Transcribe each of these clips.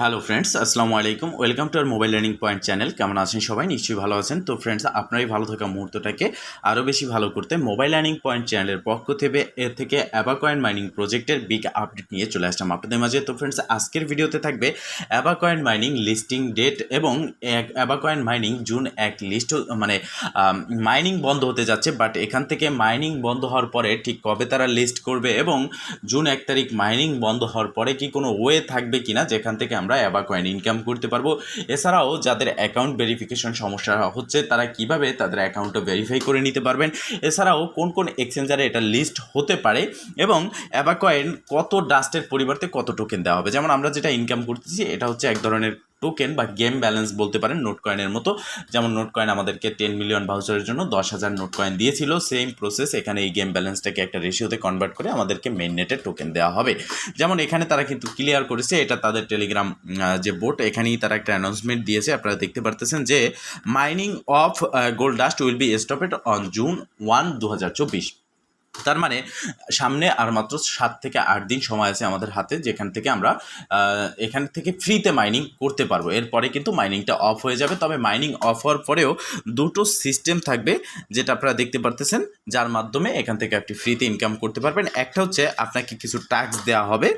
Hello friends আসসালামু আলাইকুম welcome to our mobile learning point channel কেমন আছেন সবাই? নিশ্চয়ই ভালো আছেন। তো ফ্রেন্ডস আপনারই ভালো থাকা মুহূর্তটাকে আরও বেশি ভালো করতে মোবাইল লার্নিং পয়েন্ট চ্যানেলের পক্ষ থেকে, এর থেকে অ্যাবাকয়েন মাইনিং প্রজেক্টের বিগ আপডেট নিয়ে চলে আসলাম আপনাদের মাঝে। তো ফ্রেন্ডস আজকের ভিডিওতে থাকবে অ্যাবাকয়েন মাইনিং লিস্টিং ডেট এবং অ্যাবাকয়েন মাইনিং জুন এক লিস্ট মানে মাইনিং বন্ধ হতে যাচ্ছে বাট এখান থেকে মাইনিং বন্ধ হওয়ার পরে ঠিক কবে তারা লিস্ট করবে এবং জুন এক তারিখ মাইনিং বন্ধ হওয়ার পরে কি কোনো ওয়ে থাকবে কিনা, যেখান থেকে আমরা অ্যাবা কয়েন ইনকাম করতে পারব। এছাড়াও যাদের অ্যাকাউন্ট ভেরিফিকেশন সমস্যা হচ্ছে, তারা কীভাবে তাদের অ্যাকাউন্টটা ভেরিফাই করে নিতে পারবেন? এছাড়াও কোন কোন এক্সচেঞ্জারে এটা লিস্ট হতে পারে এবং অ্যাবা কয়েন কত ডাস্টের পরিবর্তে কত টোকেন দেওয়া হবে? যেমন আমরা যেটা ইনকাম করতেছি, এটা হচ্ছে এক ধরনের টোকেন বা গেম ব্যালেন্স বলতে পারেন নোট কয়েনের মতো। যেমন নোট কয়েন আমাদেরকে টেন মিলিয়ন ভাউচারের জন্য দশ হাজার নোট কয়েন দিয়েছিল। সেম প্রসেস এখানে এই গেম ব্যালেন্সটাকে একটা রেশিওতে কনভার্ট করে আমাদেরকে মেন নেটের টোকেন দেওয়া হবে। যেমন এখানে তারা কিন্তু ক্লিয়ার করেছে, এটা তাদের টেলিগ্রাম যে বোট এখানেই তারা একটা অ্যানাউন্সমেন্ট দিয়েছে। আপনারা দেখতে পারতেছেন যে mining of gold dust will be stopped on June one দু হাজার চব্বিশ। তার মানে সামনে আর মাত্র সাত থেকে আট দিন সময় আছে আমাদের হাতে, যেখান থেকে আমরা এখান থেকে ফ্রিতে মাইনিং করতে পারব। এরপরে কিন্তু মাইনিংটা অফ হয়ে যাবে। তবে মাইনিং অফ হওয়ার পরেও দুটো সিস্টেম থাকবে, যেটা আপনারা দেখতে পারতেছেন, যার মাধ্যমে এখান থেকে আপনি ফ্রিতে ইনকাম করতে পারবেন। একটা হচ্ছে, আপনাকে কিছু ট্যাক্স দেওয়া হবে।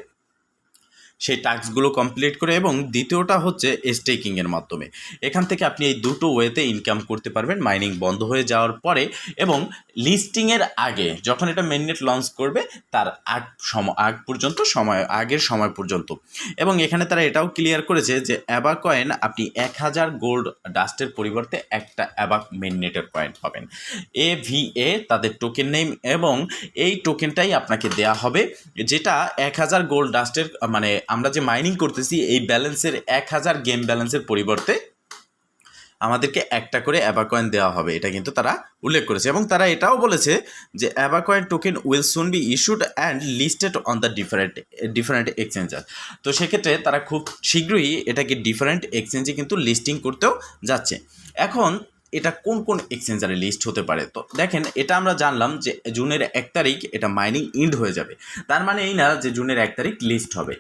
সেই টাস্কগুলো কমপ্লিট করে এবং দ্বিতীয়টা হচ্ছে স্টেকিংয়ের মাধ্যমে। এখান থেকে আপনি এই দুটো ওয়েতে ইনকাম করতে পারবেন। মাইনিং বন্ধ হয়ে যাওয়ার পরে এবং লিস্টিংয়ের আগে যখন এটা মেননেট লঞ্চ করবে, তার আগ সম, আগ পর্যন্ত সময়, আগের সময় পর্যন্ত। এবং এখানে তারা এটাও ক্লিয়ার করেছে যে অ্যাবা কয়েন আপনি এক হাজার গোল্ড ডাস্টের পরিবর্তে একটা অ্যাবাক মেননেটের কয়েন পাবেন। এ ভি এ তাদের টোকেন নেম এবং এই টোকেনটাই আপনাকে দেয়া হবে, যেটা এক হাজার গোল্ড ডাস্টের মানে আমরা যে মাইনিং করতেছি, এই ব্যালেন্সের এক হাজার গেম ব্যালেন্সের পরিবর্তে আমাদেরকে একটা করে অ্যাবাকয়েন দেওয়া হবে। এটা কিন্তু তারা উল্লেখ করেছে এবং তারা এটাও বলেছে যে Abacoin token will soon be issued and listed on the different different exchanger তো সেক্ষেত্রে তারা খুব শীঘ্রই এটাকে ডিফারেন্ট এক্সচেঞ্জে কিন্তু লিস্টিং করতেও যাচ্ছে। এখন এটা কোন কোন এক্সচেঞ্জারে লিস্ট হতে পারে? তো দেখেন, এটা আমরা জানলাম যে জুনের এক তারিখ এটা মাইনিং ইন্ড হয়ে যাবে। তার মানে এই না যে জুনের এক তারিখ লিস্ট হবে।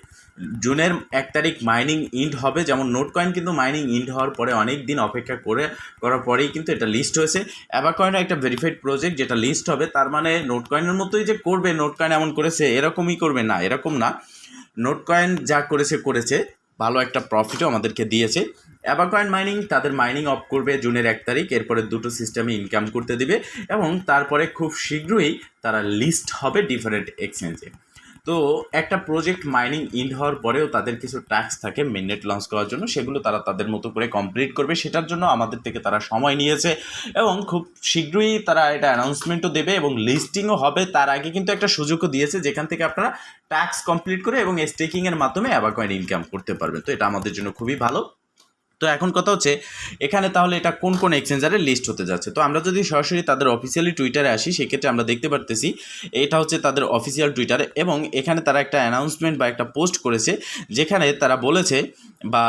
জুনের এক তারিখ মাইনিং ইন্ড হবে। যেমন নোট কয়েন কিন্তু মাইনিং ইন্ড হওয়ার পরে অনেক দিন অপেক্ষা করে করার পরেই কিন্তু এটা লিস্ট হয়েছে। অ্যাবা কয়েনও একটা ভেরিফাইড প্রজেক্ট যেটা লিস্ট হবে, তার মানে নোট কয়েনের মতোই যে করবে নোট কয়েন এমন করেছে, এরকমই করবে না, এরকম না। নোট কয়েন যা করেছে করেছে, ভালো একটা প্রফিটও আমাদেরকে দিয়েছে। অ্যাবাকয়েন মাইনিং তাদের মাইনিং অফ করবে জুনের এক তারিখ, এরপরে দুটো সিস্টেমে ইনকাম করতে দিবে এবং তারপরে খুব শীঘ্রই তারা লিস্ট হবে ডিফারেন্ট এক্সচেঞ্জে তো একটা প্রজেক্ট মাইনিং ইন্ড হওয়ার পরেও তাদের কিছু ট্যাক্স থাকে মেননেট লঞ্চ করার জন্য, সেগুলো তারা তাদের মতো করে কমপ্লিট করবে। সেটার জন্য আমাদের থেকে তারা সময় নিয়েছে এবং খুব শীঘ্রই তারা এটা অ্যানাউন্সমেন্টও দেবে এবং লিস্টিংও হবে। তার আগে কিন্তু একটা সুযোগও দিয়েছে যেখান থেকে আপনারা ট্যাক্স কমপ্লিট করে এবং স্টেকিংয়ের মাধ্যমে অ্যাবাকয়েন ইনকাম করতে পারবেন। তো এটা আমাদের জন্য খুবই ভালো। তো এখন কথা হচ্ছে, এখানে তাহলে এটা কোন কোন এক্সচেঞ্জারের লিস্ট হতে যাচ্ছে? তো আমরা যদি সরাসরি তাদের অফিসিয়ালি টুইটারে আসি, সেক্ষেত্রে আমরা দেখতে পারতেছি এটা হচ্ছে তাদের অফিসিয়াল টুইটার এবং এখানে তারা একটা অ্যানাউন্সমেন্ট বা একটা পোস্ট করেছে, যেখানে তারা বলেছে বা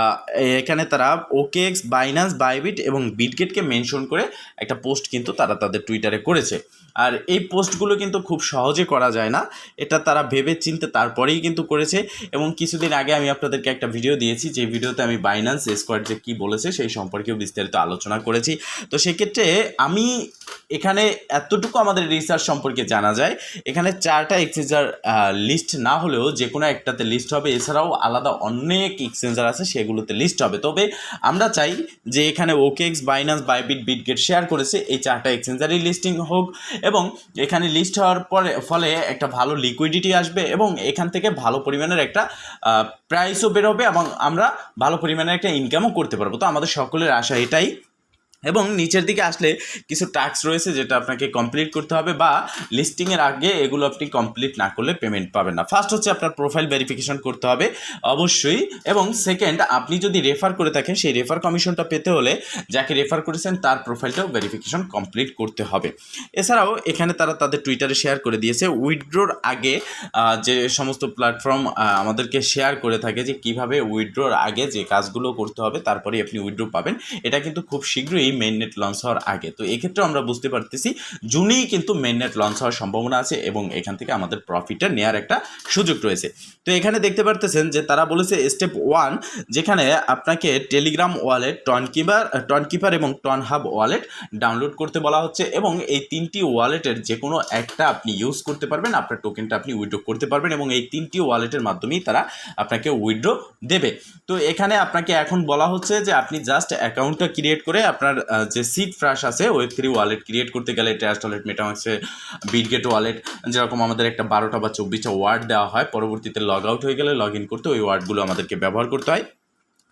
এখানে তারা ওকেএক্স বাইনান্স বাইবিট এবং বিটগেটকে মেনশন করে একটা পোস্ট কিন্তু তারা তাদের টুইটারে করেছে। আর এই পোস্টগুলো কিন্তু খুব সহজে করা যায় না। এটা তারা ভেবে চিনতে তারপরেই কিন্তু করেছে এবং কিছুদিন আগে আমি আপনাদেরকে একটা ভিডিও দিয়েছি। যে ভিডিওতে আমি বাইন্যান্স স্কোয়াড যে কী বলেছে সেই সম্পর্কেও বিস্তারিত আলোচনা করেছি। তো সেক্ষেত্রে আমি এখানে এতটুকু আমাদের রিসার্চ সম্পর্কে জানা যায়। এখানে চারটা এক্সচেঞ্জার লিস্ট না হলেও যে কোনো একটাতে লিস্ট হবে। এছাড়াও আলাদা অনেক এক্সচেঞ্জার আছে। সেগুলোতে লিস্ট হবে। তবে আমরা চাই যে এখানে OKX Binance Bybit Bitget share করেছে। এই চারটা এক্সচেঞ্জারই লিস্টিং হোক এবং এখানে লিস্ট হওয়ার পরে, ফলে একটা ভালো লিকুইডিটি আসবে এবং এখান থেকে ভালো পরিমাণের একটা প্রাইসও বেরোবে এবং আমরা ভালো পরিমাণের একটা ইনকামও করতে পারব। তো আমাদের সকলের আশা এটাই। এবং নিচের দিকে আসলে কিছু টাস্ক রয়েছে যেটা আপনাকে কমপ্লিট করতে হবে বা লিস্টিংয়ের আগে এগুলো আপনি কমপ্লিট না করলে পেমেন্ট পাবেন না। ফার্স্ট হচ্ছে আপনার প্রোফাইল ভেরিফিকেশন করতে হবে, অবশ্যই। এবং সেকেন্ড আপনি যদি রেফার করে থাকেন, সেই রেফার কমিশনটা পেতে হলে যাকে রেফার করেছেন, তার প্রোফাইলটাও ভেরিফিকেশন কমপ্লিট করতে হবে। এছাড়াও, এখানে তারা তাদের টুইটারে শেয়ার করে দিয়েছে উইথড্রোর আগে যে সমস্ত প্ল্যাটফর্ম আমাদেরকে শেয়ার করে থাকে যে কীভাবে উইথড্রোর আগে যে কাজগুলো করতে হবে তারপরে আপনি উইথড্রো পাবেন। এটা কিন্তু খুব শীঘ্রই মেইন নেট লঞ্চ হওয়ার আগে। তো এক্ষেত্রে আমরা বুঝতে পারতেছি, জুনেই কিন্তু মেইন নেট লঞ্চ হওয়ার সম্ভাবনা আছে এবং এখান থেকে আমাদের প্রফিটটা নেওয়ার একটা সুযোগ রয়েছে। তো এখানে দেখতে পারতেছেন যে তারা বলেছে স্টেপ ওয়ান যেখানে আপনাকে Telegram wallet Tonkeeper Tonkeeper এবং টন হাব ওয়ালেট ডাউনলোড করতে বলা হচ্ছে এবং এই তিনটি ওয়ালেটের যে কোনো একটা আপনি ইউজ করতে পারবেন, আপনার টোকেনটা আপনি উইড্রো করতে পারবেন এবং এই তিনটি ওয়ালেটের মাধ্যমেই তারা আপনাকে উইড্রো দেবে। তো এখানে আপনাকে এখন বলা হচ্ছে যে আপনি জাস্ট অ্যাকাউন্টটা ক্রিয়েট করে আপনার যে সিট ফ্রাশ আছে ওয়েব থ্রি ওয়ালেট ক্রিয়েট করতে গেলে ট্রাস্ট ওয়ালেট মেটামাক্সে বিটগেট ওয়ালেট যেরকম আমাদের একটা বারোটা বা চব্বিশটা ওয়ার্ড দেওয়া হয়, পরবর্তীতে লগ আউট হয়ে গেলে লগ ইন করতে ওই ওয়ার্ডগুলো আমাদেরকে ব্যবহার করতে হয়।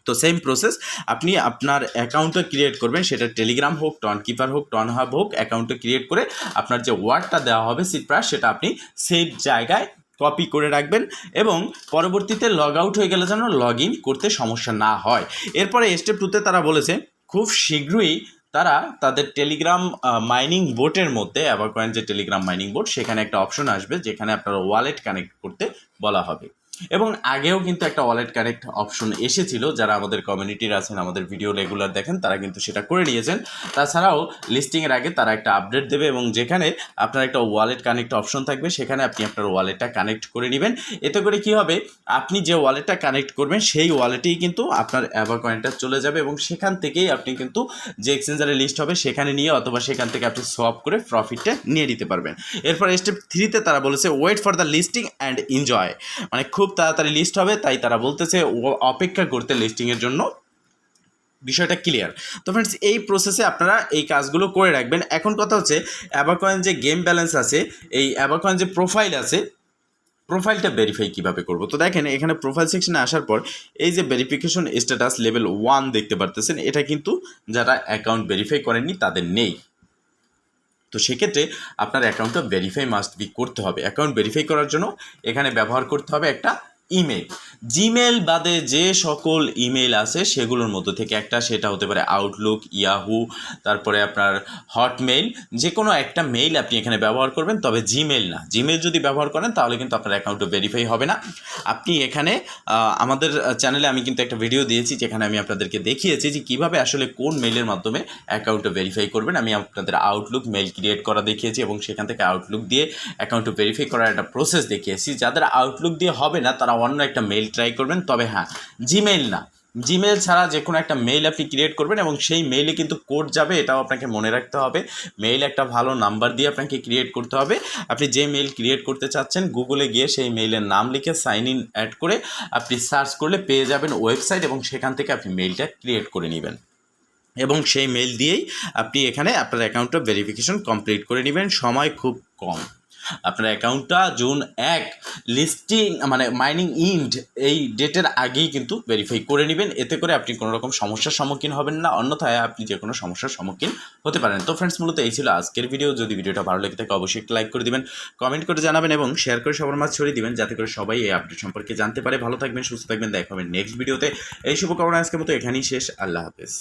তো সেম প্রসেস আপনি আপনার অ্যাকাউন্টটা ক্রিয়েট করবেন, সেটা টেলিগ্রাম হোক টন কিপার হোক টন হাব হোক অ্যাকাউন্টটা ক্রিয়েট করে আপনার যে ওয়ার্ডটা দেওয়া হবে সিট প্রাস সেটা আপনি সেই জায়গায় কপি করে রাখবেন এবং পরবর্তীতে লগ আউট হয়ে গেলে যেন লগ ইন করতে সমস্যা না হয়। এরপরে স্টেপ টুতে তারা বলেছে খুব শীঘ্রই তারা তাদের টেলিগ্রাম মাইনিং বোটের মধ্যে অ্যাভারকয়েন যে টেলিগ্রাম মাইনিং বোট সেখানে একটা অপশন আসবে, যেখানে আপনারা ওয়ালেট কানেক্ট করতে বলা হবে। এবং আগেও কিন্তু একটা ওয়ালেট কানেক্ট অপশন এসেছিল, যারা আমাদের কমিউনিটির আছেন, আমাদের ভিডিও রেগুলার দেখেন, তারা কিন্তু সেটা করে নিয়েছেন। তাছাড়াও লিস্টিংয়ের আগে তারা একটা আপডেট দেবে এবং যেখানে আপনার একটা ওয়ালেট কানেক্ট অপশন থাকবে, সেখানে আপনি আপনার ওয়ালেটটা কানেক্ট করে নেবেন। এতে করে কি হবে, আপনি যে ওয়ালেটটা কানেক্ট করবেন, সেই ওয়ালেটেই কিন্তু আপনার অ্যাভা কয়েনটা চলে যাবে এবং সেখান থেকেই আপনি কিন্তু যে এক্সচেঞ্জারে লিস্ট হবে, সেখানে নিয়ে অথবা সেখান থেকে আপনি সোয়াপ করে প্রফিটটা নিয়ে নিতে পারবেন। এরপর স্টেপ থ্রিতে তারা বলেছে wait for the listing and enjoy মানে খুব তাড়াতাড়ি লিস্ট হবে, তাই তারা বলতেছে অপেক্ষা করতে লিস্টিংয়ের জন্য বিষয়টা ক্লিয়ার তো ফ্রেন্ডস এই প্রসেসে আপনারা এই কাজগুলো করে রাখবেন। এখন কথা হচ্ছে অ্যাবাকয়েন যে গেম ব্যালেন্স আছে, এই অ্যাবাকয়েন যে প্রোফাইল আছে প্রোফাইলটা ভেরিফাই কীভাবে করব? তো দেখেন, এখানে প্রোফাইল সেকশনে আসার পর, এই যে ভেরিফিকেশন স্ট্যাটাস লেভেল ওয়ান দেখতে পারতেছেন, এটা কিন্তু যারা অ্যাকাউন্ট ভেরিফাই করেননি, তাদের নেই। তো সেক্ষেত্রে আপনার অ্যাকাউন্টটা ভেরিফাই মাস্ট বি করতে হবে। অ্যাকাউন্ট ভেরিফাই করার জন্য এখানে ব্যবহার করতে হবে একটা ইমেল জিমেল বাদে যে সকল ইমেল আছে সেগুলোর মধ্যে থেকে একটা, সেটা হতে পারে আউটলুক ইয়াহু তারপরে আপনার হটমেইল যে কোনো একটা মেইল আপনি এখানে ব্যবহার করবেন, তবে জিমেল না। জিমেল যদি ব্যবহার করেন, তাহলে কিন্তু আপনার অ্যাকাউন্টও ভেরিফাই হবে না। আপনি এখানে আমাদের চ্যানেলে আমি কিন্তু একটা ভিডিও দিয়েছি, যেখানে আমি আপনাদেরকে দেখিয়েছি যে কীভাবে আসলে কোন মেইলের মাধ্যমে অ্যাকাউন্টও ভেরিফাই করবেন। আমি আপনাদের আউটলুক মেইল ক্রিয়েট করা দেখিয়েছি এবং সেখান থেকে আউটলুক দিয়ে অ্যাকাউন্টও ভেরিফাই করার একটা প্রসেস দেখিয়েছি। যাদের আউটলুক দিয়ে হবে না, তারা অন্য একটা মেইল ট্রাই করবেন, তবে হ্যাঁ জিমেইল না। জিমেল ছাড়া যে কোনো একটা মেইল আপনি ক্রিয়েট করবেন এবং সেই মেইলে কিন্তু কোড যাবে, এটাও আপনাকে মনে রাখতে হবে। মেইল একটা ভালো নাম্বার দিয়ে আপনাকে ক্রিয়েট করতে হবে। আপনি যে মেইল ক্রিয়েট করতে চাচ্ছেন গুগলে গিয়ে সেই মেইলের নাম লিখে সাইন ইন অ্যাড করে আপনি সার্চ করলে পেয়ে যাবেন ওয়েবসাইট এবং সেখান থেকে আপনি মেইলটা ক্রিয়েট করে নেবেন। এবং সেই মেইল দিয়েই আপনি এখানে আপনার অ্যাকাউন্টটা ভেরিফিকেশন কমপ্লিট করে নেবেন। সময় খুব কম। আপনার অ্যাকাউন্টটা জুন এক, লিস্টিং মানে মাইনিং ইন্ড এই ডেটের আগেই কিন্তু ভেরিফাই করে নেবেন। এতে করে আপনি কোনো রকম সমস্যার সম্মুখীন হবেন না। অন্যথায় আপনি যে কোনো সমস্যার সম্মুখীন হতে পারেন। তো ফ্রেন্ডস মূলত এই ছিল আজকের ভিডিও যদি ভিডিওটা ভালো লেগে থাকে, অবশ্যই একটা লাইক করে দিবেন কমেন্ট করে জানাবেন এবং শেয়ার করে সবার মাঝে ছড়িয়ে দিবেন, যাতে করে সবাই এই আপডেট সম্পর্কে জানতে পারে। ভালো থাকবেন, সুস্থ থাকবেন। দেখা হবে নেক্সট ভিডিওতে এই শুভকামনা আজকের মতো এখানেই শেষ। আল্লাহ হাফেজ।